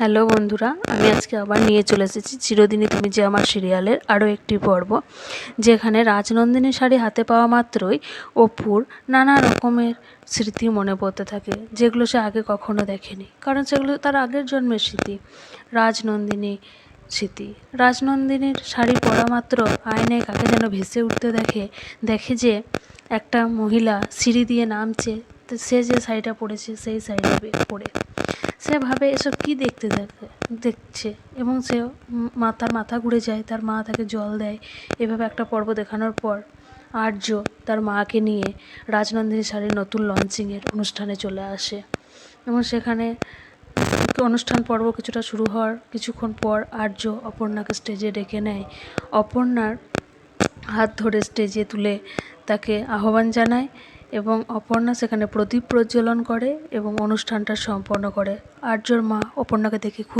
Hello বন্ধুরা, আমি আজকে আবার নিয়ে চলে এসেছি চিরদিনই তুমি যে আমার সিরিয়ালের আরও একটি পর্ব, যেখানে রাজনন্দিনী শাড়ি হাতে পাওয়া মাত্রই অপুর নানা রকমের স্মৃতি মনে পড়তে থাকে, যেগুলো সে আগে কখনো দেখেনি, কারণ সেগুলো তার আগের জন্মের স্মৃতি, রাজনন্দিনী স্মৃতি। রাজনন্দিনীর শাড়ি পরা মাত্র আয়নায় কাকে যেন ভেসে উঠতে দেখে দেখে যে একটা মহিলা সিঁড়ি দিয়ে নামছে, তো সে যে শাড়িটা পরেছে, সেই শাড়িটা পরে। সে ভাবে এসব কি দেখতে দেখে দেখছে এবং সে উম মা, তার মাথা ঘুরে যায়, তার মা তাকে জল দেয়। এভাবে একটা পর্ব দেখানোর পর আর্য তার মাকে নিয়ে রাজনন্দিনী শাড়ির নতুন লঞ্চিংয়ের অনুষ্ঠানে চলে আসে। এবং সেখানে অনুষ্ঠান পর্ব কিছুটা শুরু হওয়ার কিছুক্ষণ পর আর্য অপর্ণাকে স্টেজে ডেকে নেয়। অপর্ণার হাত ধরে স্টেজে তুলে তাকে আহ্বান জানায় এবং অপর্ণা সেখানে প্রদীপ প্রজ্বলন করে এবং অনুষ্ঠানটা সম্পন্ন করে। আর্যর মা অপর্ণাকে দেখে খুব